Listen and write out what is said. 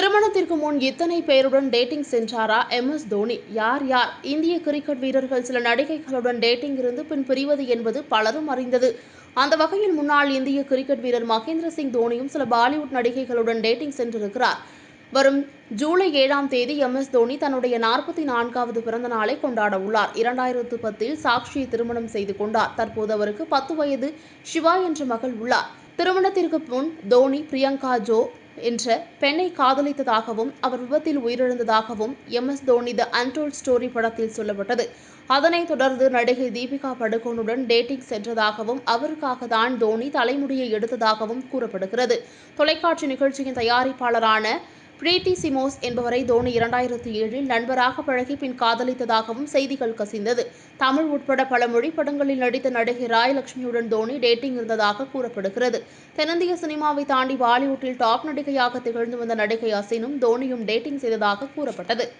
திருமணத்திற்கு முன் இத்தனை பேருடன் டேட்டிங் சென்றாரா எம் எஸ் தோனி? யார் யார்? இந்திய கிரிக்கெட் வீரர்கள் சில நடிகைகளுடன் டேட்டிங் இருந்து பின் பிரிவது என்பது பலரும் அறிந்தது. அந்த வகையில் முன்னாள் இந்திய கிரிக்கெட் வீரர் மகேந்திர சிங் தோனியும் சில பாலிவுட் நடிகைகளுடன் டேட்டிங் சென்றிருக்கிறார். வரும் ஜூலை ஏழாம் தேதி எம் எஸ் தோனி தன்னுடைய நாற்பத்தி நான்காவது பிறந்த நாளை கொண்டாட உள்ளார். இரண்டாயிரத்து பத்தில் சாக்ஷியை திருமணம் செய்து கொண்டார். தற்போது அவருக்கு பத்து வயது சிவா என்ற மகள் உள்ளார். திருமணத்திற்கு முன் தோனி பிரியங்கா ஜோ என்ற பெண்ணை காதலித்ததாகவும் அவர் விபத்தில் உயிரிழந்ததாகவும் M. S. Dhoni the untold story படத்தில் சொல்லப்பட்டது. அதனைத் தொடர்ந்து நடிகை தீபிகா படுகோனுடன் டேட்டிங் சென்றதாகவும் அவருக்காக தான் தோனி தலைமுடியை எடுத்ததாகவும் கூறப்படுகிறது. தொலைக்காட்சி நிகழ்ச்சியின் தயாரிப்பாளரான பிரீத்தி சிமோஸ் என்பவரை தோனி இரண்டாயிரத்தி ஏழில் நண்பராக பழகி பின் காதலித்ததாகவும் செய்திகள் கசிந்தது. தமிழ் உட்பட பல மொழி படங்களில் நடித்த நடிகை ராயலட்சுமியுடன் தோனி டேட்டிங் இருந்ததாக கூறப்படுகிறது. தென்னிந்திய சினிமாவை தாண்டி பாலிவுட்டில் டாப் நடிகையாக திகழ்ந்து வந்த நடிகை அசினும் தோனியும் டேட்டிங் செய்ததாக கூறப்பட்டது.